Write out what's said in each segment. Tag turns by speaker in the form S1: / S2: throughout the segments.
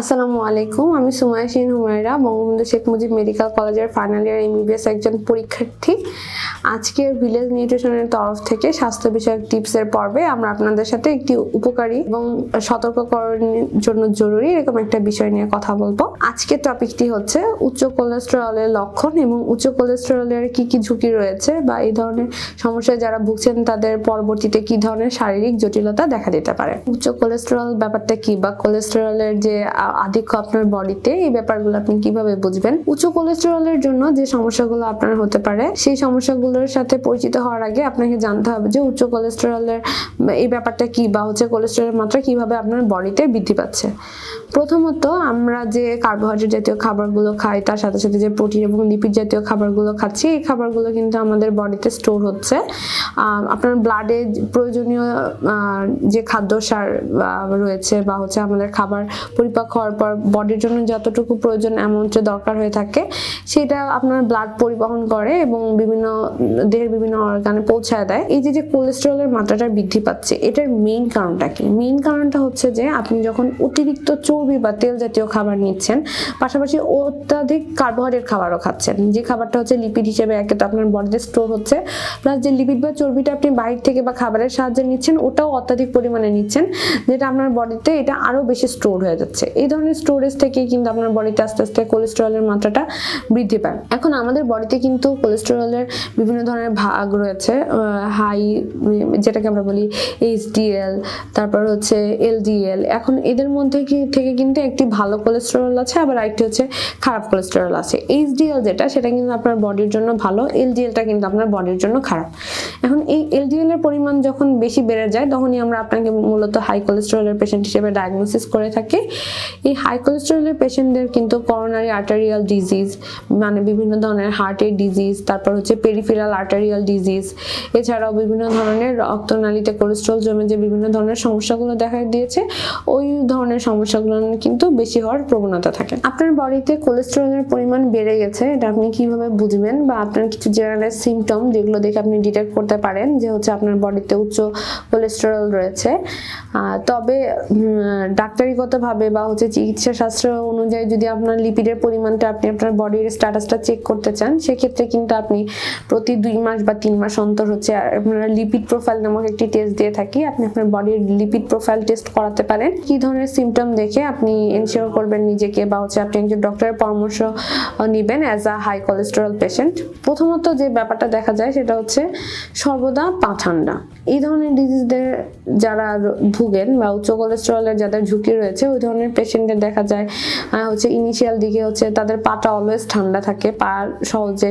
S1: আসসালামু আলাইকুম, আমি সুমায়া সিন হুমায়রা, বঙ্গবন্ধু শেখ মুজিব মেডিকেল কলেজের ফাইনাল ইয়ার এমবিবিএস একজন পরীক্ষার্থী। আজকের ভিলেজ নিউট্রিশনের তরফ থেকে স্বাস্থ্য বিষয়ক টিপসের পর্বে আমরা আপনাদের সাথে একটি উপকারী এবং সতর্ককরণের জন্য জরুরি এরকম একটা বিষয় নিয়ে কথা বলব। আজকের টপিকটি হচ্ছে উচ্চ কোলেস্টেরলের লক্ষণ এবং উচ্চ কোলেস্টেরলের কি কি ঝুঁকি রয়েছে বা এই ধরনের সমস্যায় যারা ভুগছেন তাদের পরবর্তীতে কি ধরনের শারীরিক জটিলতা দেখা দিতে পারে। উচ্চ কোলেস্টেরল ব্যাপারটা কি বা কোলেস্টেরলের যে আধিক্য আপনার বডিতে এই ব্যাপারগুলো আপনি কীভাবে বুঝবেন? উচ্চ কোলেস্টেরলের জন্য যে সমস্যাগুলো আপনার হতে পারে, সেই সমস্যাগুলোর সাথে পরিচিত হওয়ার আগে আপনাকে জানতে হবে যে উচ্চ কোলেস্টেরলের এই ব্যাপারটা কি বা হচ্ছে কোলেস্টেরলের মাত্রা কীভাবে আপনার বডিতে বৃদ্ধি পাচ্ছে। প্রথমত আমরা যে কার্বোহাইড্রেট জাতীয় খাবারগুলো খাই, তার সাথে সাথে যে প্রোটিন এবং লিপিড জাতীয় খাবারগুলো খাচ্ছি, এই খাবারগুলো কিন্তু আমাদের বডিতে স্টোর হচ্ছে। আপনার ব্লাডে প্রয়োজনীয় যে খাদ্য সার রয়েছে বা হচ্ছে আমাদের খাবার পরিপাক হওয়ার পর বডির জন্য যতটুকু প্রয়োজন অ্যামাউন্টে দরকার হয়ে থাকে, সেটা আপনার ব্লাড পরিবহন করে এবং বিভিন্ন দেহের বিভিন্ন অর্গানে পৌঁছায় দেয়। এই যে যে কোলেস্টেরলের মাত্রাটা বৃদ্ধি পাচ্ছে, এটার মেইন কারণটা কি? মেইন কারণটা হচ্ছে যে, আপনি যখন অতিরিক্ত চর্বি বা তেল জাতীয় খাবার নিচ্ছেন, পাশাপাশি অত্যাধিক কার্বোহাইড্রেট খাবারও খাচ্ছেন। যে খাবারটা হচ্ছে লিপিড হিসেবে একে তো আপনার বডিতে স্টোর হচ্ছে প্লাস যে লিপিড বা চর্বিটা আপনি বাইরে থেকে বা খাবারের সাহায্যে নিচ্ছেন, ওটাও অত্যাধিক পরিমাণে নিচ্ছেন, যেটা আপনার বডিতে এটা আরও বেশি স্টোর হয়ে যাচ্ছে। এই ধরনের স্টোরেজ থেকে কিন্তু আপনার বডিতে আস্তে আস্তে কোলেস্টেরলের মাত্রাটা বৃদ্ধি পায়। এখন আমাদের বডিতে কিন্তু কোলেস্টেরলের বিভিন্ন ধরনের ভাগ রয়েছে হাই যেটাকে আমরা বলি এইচডিএল তারপর হচ্ছে এলডিএল এখন এদের মধ্যে থেকে কিন্তু একটি ভালো কোলেস্টেরল আছে, আবার আরেকটি হচ্ছে খারাপ কোলেস্টেরল আছে। এইচডিএল যেটা, সেটা কিন্তু আপনার বডির জন্য ভালো এলডিএলটা কিন্তু আপনার বডির জন্য খারাপ। এখন এই এলডিএল এর পরিমাণ যখন বেশি বেড়ে যায়, তখনই আমরা আপনাকে মূলত হাই কোলেস্টেরলের পেশেন্ট হিসেবে ডায়াগনোসিস করে থাকি। এই হাই কোলেস্টেরলের পেশেন্টদের কিন্তু করোনারি আর্টারিয়াল ডিজিজ মানে বিভিন্ন ধরনের হার্টের ডিজিজ তারপর হচ্ছে পেরিফেরাল আর্টারিয়াল ডিজিজ এছাড়াও বিভিন্ন ধরনের রক্তনালীতে কোলেস্ট্রল জমে যে বিভিন্ন ধরনের সমস্যাগুলো দেখা দিয়েছে, ওই ধরনের সমস্যাগুলো কিন্তু বেশি হওয়ার প্রবণতা থাকে। আপনার বডিতে কোলেস্টেরলের পরিমাণ বেড়ে গেছে, এটা আপনি কীভাবে বুঝবেন বা আপনার কিছু জেনারেল সিমটম যেগুলো দেখে আপনি ডিটেক্ট করতে পারেন যে হচ্ছে আপনার বডিতে উচ্চ কোলেস্টেরল রয়েছে? তবে ডাক্তারিগতভাবে বা হচ্ছে চিকিৎসা শাস্ত্র অনুযায়ী যদি আপনার লিপিডের পরিমাণটা আপনি আপনার বডির স্ট্যাটাসটা চেক করতে চান, সেক্ষেত্রে কিন্তু আপনি প্রতি দুই মাস বা তিন মাস অন্তর হচ্ছে আপনারা লিপিড প্রোফাইল নামক একটি টেস্ট দিয়ে থাকি। আপনি আপনার বডির লিপিড প্রোফাইল টেস্ট করাতে পারেন। কি ধরনের সিমটম দেখে আপনি এনশিওর করবেন নিজেকে বা হচ্ছে আপনি একজন ডক্টরের পরামর্শ নেবেন as a high cholesterol patient প্রথমত যে ব্যাপারটা দেখা যায় সেটা হচ্ছে সর্বদা পা ঠান্ডা। এই ধরনের ডিজিজদের যারা ভুগেন বা উচ্চ কোলেস্টেরলের যাদের ঝুঁকি রয়েছে, ওই ধরনের পেশেন্টদের দেখা যায় হচ্ছে ইনিশিয়াল দিকে হচ্ছে তাদের পাটা অলওয়েজ ঠান্ডা থাকে। পা সহজে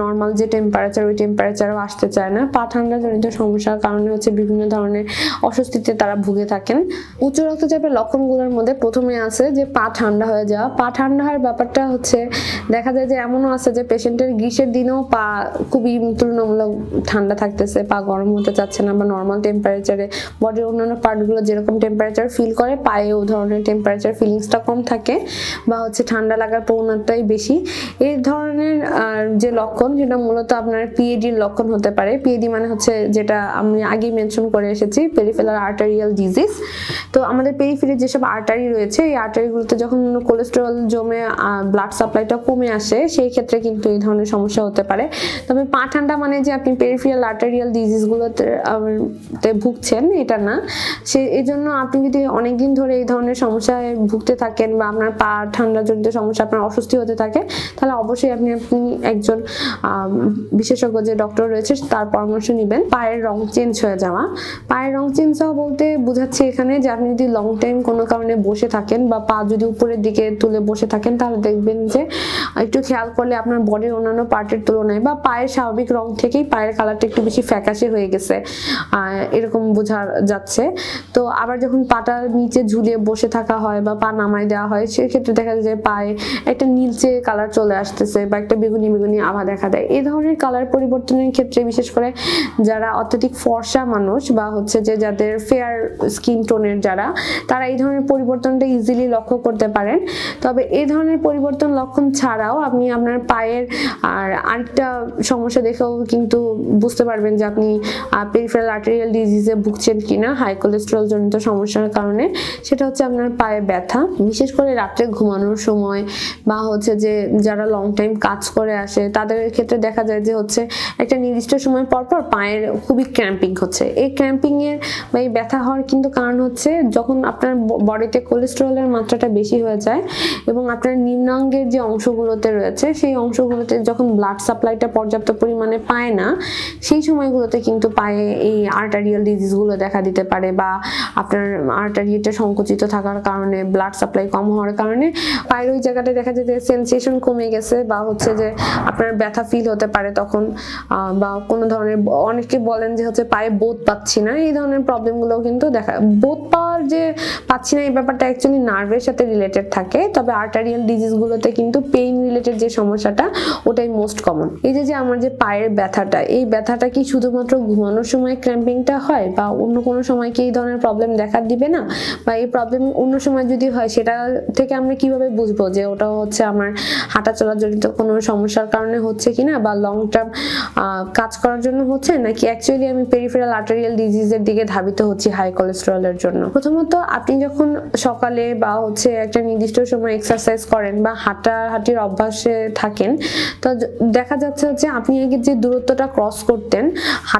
S1: নর্মাল যে টেম্পারেচার ওই টেম্পারেচারও আসতে চায় না। পা ঠান্ডা জনিত সমস্যার কারণে হচ্ছে বিভিন্ন ধরনের অস্বস্তিতে তারা ভুগে থাকেন। উচ্চ রক্তচাপের লক্ষণগুলোর মধ্যে প্রথমে আছে যে পা ঠান্ডা হয়ে যাওয়া। পা ঠান্ডা হওয়ার ব্যাপারটা হচ্ছে, দেখা যায় যে এমনও আছে যে পেশেন্টের গ্রীষ্মের দিনেও পা খুবই তুলনামূলক ঠান্ডা থাকতেছে, পা গরম হতে চাচ্ছে না বা নর্মাল টেম্পারেচারে বডির অন্যান্য পার্টগুলো যেরকম টেম্পারেচার ফিল করে পায়ে ও ধরনের টেম্পারেচার ফিলিংসটা কম থাকে বা হচ্ছে ঠান্ডা লাগার প্রবণতাই বেশি। এই ধরনের যে লক্ষণ সেটা মূলত আপনার পিএডির লক্ষণ হতে পারে পিএডি মানে হচ্ছে যেটা আমি আগেই মেনশন করে এসেছি পেরিফেরাল আর্টারিয়াল ডিজিজ তো আমাদের পেরিফেরি যেসব আর্টারি রয়েছে, এই আর্টারিগুলোতে যখন কোলেস্টেরল জমে ব্লাড সাপ্লাইটা কমে আসে, সেই ক্ষেত্রে কিন্তু এই ধরনের সমস্যা হতে পারে। তবে পা ঠান্ডা মানে যে আপনি পেরিফেরাল আর্টারিয়াল ডিজিজগুলোতে আহ, তে ভুগছেন এটা না। সে এই জন্য আপনি যদি অনেকদিন ধরে এই ধরনের সমস্যায় ভুগতে থাকেন বা আপনার পা ঠান্ডা জনিত সমস্যা আপনার অস্বস্তি হতে থাকে তাহলে অবশ্যই আপনি আপনি একজন বিশেষজ্ঞ যে ডক্টর রয়েছে তার পরামর্শ নেবেন। পায়ের রং চেঞ্জ হয়ে যাওয়া। পায়ের রং চেঞ্জ হওয়া বলতে বোঝাচ্ছে এখানে যে আপনি যদি লং টাইম কোনো কারণে বসে থাকেন বা পা যদি উপরের দিকে তুলে বসে থাকেন তাহলে দেখবেন যে একটু খেয়াল করলে আপনার বডির অন্যান্য পার্টের তুলনায় বা পায়ের স্বাভাবিক রং থেকেই পায়ের কালারটা একটু বেশি ফ্যাকাশে হয়ে গেছে এরকম বোঝা যাচ্ছে। তো আবার যখন পাটা নিচে ঝুলিয়ে বসে থাকা হয় বা পা নামায় দেওয়া হয়, সেক্ষেত্রে দেখা যায় যে পায়ে একটা নীলচে কালার চলে আসতেছে বা একটা বেগুনি বেগুনি আভা দেখা দেয়। এই ধরনের কালার পরিবর্তনের ক্ষেত্রে বিশেষ করে যারা অত্যধিক ফর্সা মানুষ বা হচ্ছে যে যাদের ফেয়ার স্কিন টোনের যারা, তারা এই ধরনের পরিবর্তনটা ইজিলি লক্ষ্য করতে পারেন। তবে এই ধরনের পরিবর্তন লক্ষণ ছাড়াও আপনি আপনার পায়ের আর আরেকটা সমস্যা দেখেও কিন্তু বুঝতে পারবেন যে আপনি পেরিফেরাল আর্টেরিয়াল ডিজিজে ভুগছেন কিনা হাই কোলেস্ট্রল জনিত সমস্যার কারণে, সেটা হচ্ছে আপনার পায়ে ব্যথা। বিশেষ করে রাত্রে ঘুমানোর সময় বা হচ্ছে যে যারা লং টাইম কাজ করে আসে, তাদের ক্ষেত্রে দেখা যায় যে হচ্ছে একটা নির্দিষ্ট সময় পর পর পায়ের খুবই ক্র্যাম্পিং হচ্ছে। এই ক্র্যাম্পিং এর বা এই ব্যথা হওয়ার কিন্তু কারণ হচ্ছে যখন আপনার বডিতে কোলেস্ট্রলের মাত্রাটা বেশি হয়ে যায় এবং আপনার নিম্নাঙ্গের যে অংশগুলোতে রয়েছে, সেই অংশগুলোতে যখন ব্লাড সাপ্লাইটা পর্যাপ্ত পরিমাণে পায় না, সেই সময়গুলোতে কিন্তু পায়ে এই আর্টারিয়াল ডিজিজগুলো দেখা দিতে পারে বা আপনার আর্টারিটা সংকুচিত থাকার কারণে ব্লাড সাপ্লাই কম হওয়ার কারণে পায়ের ওই জায়গাটা দেখা যায় যে সেন্সেশন কমে গেছে বা হচ্ছে যে আপনার ব্যথা ফিল হতে পারে তখন বা কোনো ধরনের, অনেকে বলেন যে হচ্ছে পায়ে বোধ পাচ্ছি না, এই ধরনের প্রবলেমগুলো কিন্তু দেখা, বোধ পাওয়ার যে পাচ্ছি না এই ব্যাপারটা অ্যাকচুয়ালি নার্ভের সাথে রিলেটেড থাকে, তবে আর্টারিয়াল ডিজিজগুলোতে কিন্তু পেইন রিলেটেড যে সমস্যাটা ওটাই মোস্ট কমন এই যে যে আমার যে পায়ের ব্যথাটা, এই ব্যথাটা কি শুধুমাত্র ঘুমানোর সময় ক্র্যাম্পিংটা হয় বা অন্য কোনো সময় কি এই ধরনের প্রবলেম দেখা দিবে না? বা এই প্রবলেম অন্য সময় যদি হয়, সেটা থেকে আমরা কীভাবে বুঝব যে ওটা হচ্ছে আমার হাঁটা চলা জড়িত কোনো সমস্যার কারণে হচ্ছে কিনা বা লং টার্ম কাজ করার জন্য হচ্ছে? নাকি অ্যাকচুয়ালি আমি পেরিফেরাল আর্টারিয়াল ডিজিজের দিকে ধাবিত হচ্ছি হাই কোলেস্টেরলের জন্য? প্রথমত, আপনি যখন সকালে বা হচ্ছে একটা নির্দিষ্ট সময় এক্সারসাইজ করেন বা হাঁটাহাঁটির অভ্যাসে থাকেন, তো দেখা যাচ্ছে হচ্ছে আপনি আগে যে দূরত্বটা ক্রস করতেন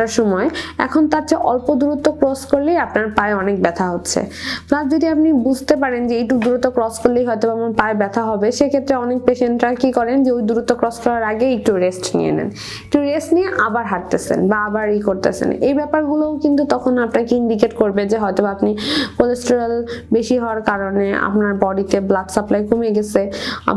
S1: হাঁটার সময় এখন তার চেয়ে অল্প দূরত্ব ক্রস করলেই আপনার পায়ে অনেক ব্যথা হচ্ছে। প্লাস যদি আপনি বুঝতে পারেন যে এইটুকু দূরত্ব ক্রস করলেই হয়তো আমার পায়ে ব্যথা হবে সেক্ষেত্রে অনেক পেশেন্টরা কি করেন যে ওই দূরত্ব ক্রস করার আগে একটু রেস্ট নিয়ে নেন। একটু রেস্ট নিয়ে আবার হাঁটতেছেন বা আবার ই করতেছেন। এই ব্যাপারগুলোও কিন্তু তখন আপনাকে ইন্ডিকেট করবে যে হয়তো আপনি কোলেস্টেরল বেশি হওয়ার কারণে আপনার বডিতে ব্লাড সাপ্লাই কমে গেছে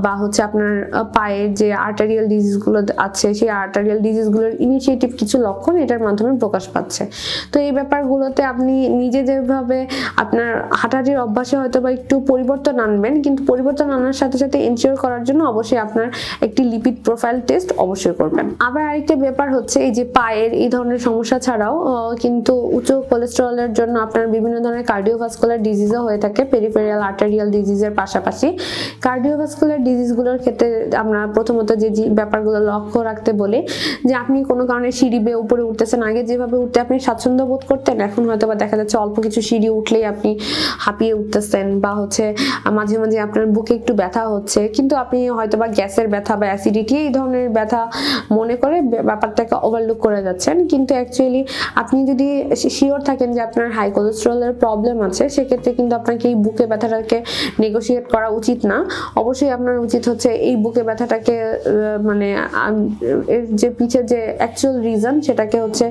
S1: বা হচ্ছে আপনার আহ, পায়ে যে আর্টারিয়াল ডিজিজগুলো আছে সেই আর্টারিয়াল ডিজিজগুলোর ইনিশিয়েটিভ কিছু লক্ষণ এটার মাধ্যমে প্রকাশ পাচ্ছে। তো এই ব্যাপারগুলোতে আপনি নিজে যেভাবে আপনার হাঁটাহাঁটির অভ্যাসে হয়তো বা একটু পরিবর্তন আনবেন, কিন্তু পরিবর্তন আনার সাথে সাথে এনশিওর করার জন্য অবশ্যই আপনার একটি লিপিড প্রোফাইল টেস্ট অবশ্যই করবেন। আবার আরেকটা ব্যাপার হচ্ছে এই যে পায়ের এই ধরনের সমস্যা ছাড়াও কিন্তু উচ্চ কোলেস্টেরলের জন্য আপনার বিভিন্ন ধরনের কার্ডিওভাস্কুলার ডিজিজও হয়ে থাকে পেরিফেরিয়াল আর্টারিয়াল ডিজিজের পাশাপাশি। কার্ডিওভাস্কুলার ডিজিজগুলোর ক্ষেত্রে আমরা প্রথমত যে ব্যাপারগুলো লক্ষ্য রাখতে বলি, যে আপনি কোনো কারণে সিঁড়ি বেয়ে উপরে উঠতেছেন আগে যেভাবে উঠতে আপনি স্বাচ্ছন্দ্য বোধ করতেন, এখন হয়তো বা দেখা যাচ্ছে অল্প কিছু সিঁড়ি উঠলেই আপনি হাঁপিয়ে উঠতেছেন বা হচ্ছে মাঝে মাঝে আপনার বুকে একটু ব্যথা হচ্ছে। কিন্তু আপনি হয়তো বা গ্যাসের ব্যথা বা অ্যাসিডিটি এই ধরনের ব্যথা মনে করে ব্য- ব্যাপারটাকে ওভারলুক করে যাচ্ছেন। কিন্তু অ্যাকচুয়ালি আপনি যদি শিওর থাকেন যে আপনার হাই কোলেস্ট্রলের প্রবলেম আছে, সেক্ষেত্রে কিন্তু আপনাকে এই বুকে ব্যথাটাকে নেগোশিয়েট করা উচিত না। অবশ্যই আপনার উচিত হচ্ছে এই বুকে ব্যথাটাকে মানে এর যে পিছে যে অ্যাকচুয়াল রিজন সেটাকে হচ্ছে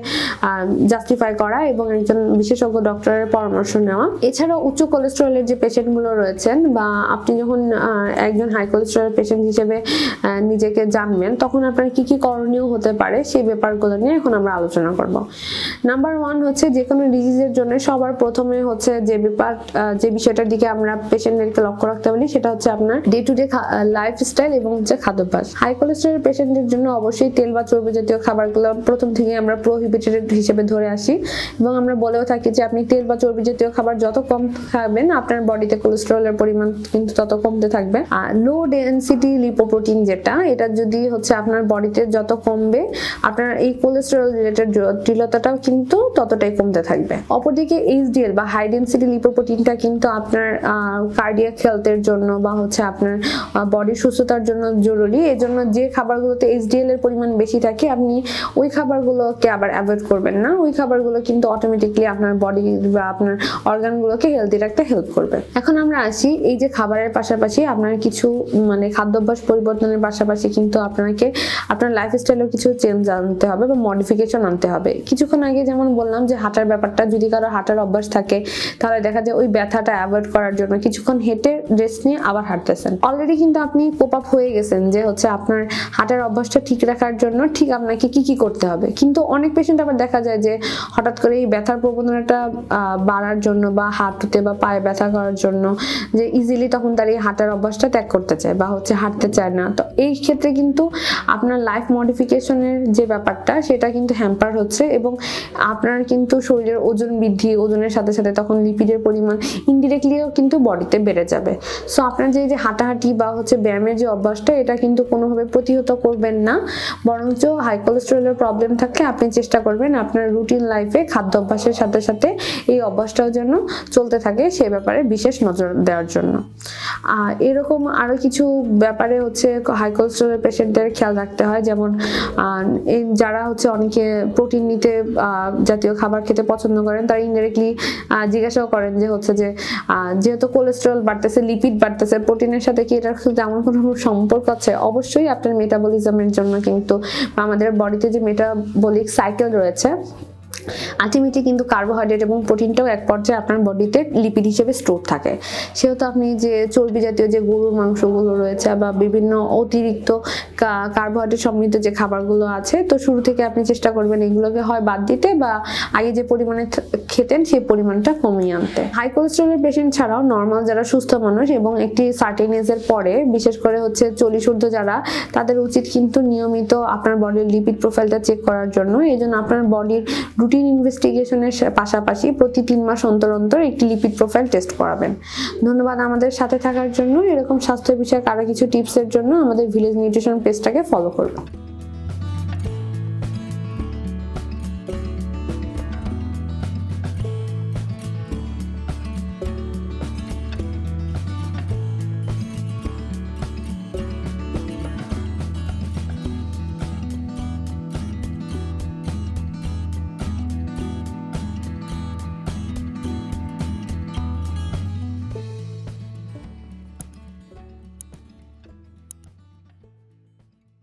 S1: জাস্টিফাই করা এবং একজন বিশেষজ্ঞ ডক্টরের পরামর্শ নেওয়া। এছাড়াও উচ্চ কোলেস্ট্রলের যে পেশেন্টগুলো রয়েছেন বা আপনি যখন একজন হাই কোলেস্ট্রলের পেশেন্ট হিসেবে নিজেকে জানবেন, তখন আপনার কি কি করণীয় হতে পারে সেই ব্যাপারগুলো নিয়ে এখন আমরা আলোচনা করব। নাম্বার ওয়ান হচ্ছে যে কোনো ডিজিজের জন্য সবার প্রথমে হচ্ছে যে ব্যাপার যে বিষয়টার দিকে আমরা পেশেন্টদেরকে লক্ষ্য রাখতে পারি সেটা হচ্ছে আপনার ডে টু ডে লাইফস্টাইল এবং হচ্ছে খাদ্যাভ্যাস। হাই কোলেস্ট্রল পেশেন্টের জন্য অবশ্যই তেল বা চর্বি জাতীয় খাবারগুলো প্রথম থেকে আমরা প্রোহিবিটেড হিসেবে ধরে আসি। এবং আমরা বলেও থাকি যে, আপনি তেল বা চর্বি জাতীয় খাবার যত কম খাবেন, আপনার বডিতে কোলেস্ট্রলের পরিমাণ কিন্তু তত কমতে থাকবে। আর লো ডেন্সিটি লিপোপ্রোটিন যেটা, এটা যদি হচ্ছে আপনার বডিতে যত কমবে, আপনার এই কোলেস্টেরল রিলেটেড জটিলতাটাও কিন্তু ততটাই কমতে থাকবে। অপরদিকে এইচডিএল বা হাই ডেন্সিটি লিপোপ্রোটিনটা কিন্তু আপনার কার্ডিয়াক হেলথের জন্য বা হচ্ছে আপনার বডির সুস্থতার জন্য জরুরি। এজন্য যে খাবারগুলোতে এইচডিএল এর পরিমাণ বেশি থাকে, আপনি ওই খাবারগুলোকে আবার অ্যাভয়েড করবেন না। ওই খাবারগুলো কিন্তু অটোমেটিকলি আপনার বডি বা আপনার অর্গানগুলোকে হেলদি রাখতে হেল্প করবে। এখন আমরা আসি এই যে খাবারের পাশাপাশি আপনার কিছু মানে খাদ্যাভ্যাস পরিবর্তনের পাশাপাশি কিন্তু আপনাকে আপনার লাইফস্টাইলেও কিছু চেঞ্জ আনতে হবে বা মডিফিকেশন আনতে হবে। কিছুক্ষণ আগে যেমন বললাম যে হাঁটার ব্যাপারটা, যদি কারও হাঁটার অভ্যাস থাকে, তাহলে দেখা যায় ওই ব্যথাটা অ্যাভয়েড করার জন্য কিছুক্ষণ হেঁটে রেস্ট নিয়ে আবার হাঁটতেছেন। অলরেডি কিন্তু আপনি কোপ আপ হয়ে গেছেন যে হচ্ছে আপনার হাঁটার অভ্যাসটা ঠিক রাখার জন্য ঠিক আপনাকে কি কি করতে হবে। কিন্তু অনেক পেশেন্ট আবার দেখা যায় যে হঠাৎ করে এই ব্যথার প্রবণতাটা বাড়ার জন্য বা হাঁটুতে বা পায়ে ব্যথা করার জন্য যে ইজিলি তখন তার এই হাঁটার অভ্যাসটা ত্যাগ করতে চায় বা হচ্ছে হাঁটতে চায় না। তো এই ক্ষেত্রে কিন্তু আপনার লাইফ মডিফিকেশনের যে ব্যাপারটা সেটা কিন্তু হ্যাম্পার হচ্ছে এবং আপনার কিন্তু শরীরের ওজন বৃদ্ধি, ওজনের সাথে সাথে তখন লিপিডের পরিমাণ ইনডিরেক্টলিও কিন্তু বডিতে বেড়ে যাবে। সো আপনার যে যে হাঁটাহাঁটি বা হচ্ছে ব্যায়ামের যে অভ্যাসটা এটা কিন্তু কোনোভাবে প্রতিহত করবেন না। বরঞ্চ হাই কোলেস্টেরলের প্রবলেম থাকলে আপনি চেষ্টা চেষ্টা করবেন আপনার রুটিন লাইফে খাদ্য অভ্যাসের সাথে সাথে এই অভ্যাসটাও যেন চলতে থাকে সে ব্যাপারে বিশেষ নজর দেওয়ার জন্য। এরকম আরও কিছু ব্যাপারে হচ্ছে হাই কোলেস্ট্রলের পেশেন্টদের খেয়াল রাখতে হয়, যেমন যারা হচ্ছে অনেকে প্রোটিন নিতে জাতীয় খাবার খেতে পছন্দ করেন, তারা ইনডাইরেক্টলি জিজ্ঞাসাও করেন যে হচ্ছে যে যেহেতু কোলেস্ট্রল বাড়তেছে লিপিড বাড়তেছে প্রোটিনের সাথে কি এটার সাথে এমন কোনো সম্পর্ক আছে? অবশ্যই আপনার মেটাবলিজমের জন্য কিন্তু আমাদের বডিতে যে মেটাবলিক সাইকেল রয়েছে। আলটিমেটলি কিন্তু কার্বোহাইড্রেট এবং প্রোটিনটাও এক পর্যায়ে আপনার বডিতে লিপিড হিসেবে স্টোর থাকে। সেহেতু আপনি যে চর্বি জাতীয় যে গরুর মাংসগুলো রয়েছে বা বিভিন্ন অতিরিক্ত কার্বোহাইড্রেট সমৃদ্ধ যে খাবারগুলো আছে, তো শুরু থেকে আপনি চেষ্টা করবেন এগুলোকে হয় বাদ দিতে বা আগে যে পরিমাণে খেতেন সেই পরিমাণটা কমিয়ে আনতে। হাই কোলেস্ট্রলের পেশেন্ট ছাড়াও নর্মাল যারা সুস্থ মানুষ এবং একটি সার্টেন এজের পরে, বিশেষ করে হচ্ছে চল্লিশ যারা, তাদের উচিত কিন্তু নিয়মিত আপনার বডির লিপিড প্রোফাইলটা চেক করার জন্য। এই জন্য আপনার বডির রুটিন ইনভেস্টিগেশনের পাশাপাশি প্রতি তিন মাস অন্তর অন্তর একটি লিপিড প্রোফাইল টেস্ট করাবেন। ধন্যবাদ আমাদের সাথে থাকার জন্য। এরকম স্বাস্থ্য বিষয়ক আরও কিছু টিপসের জন্য আমাদের ভিলেজ নিউট্রিশন পেজটাকে ফলো করবেন।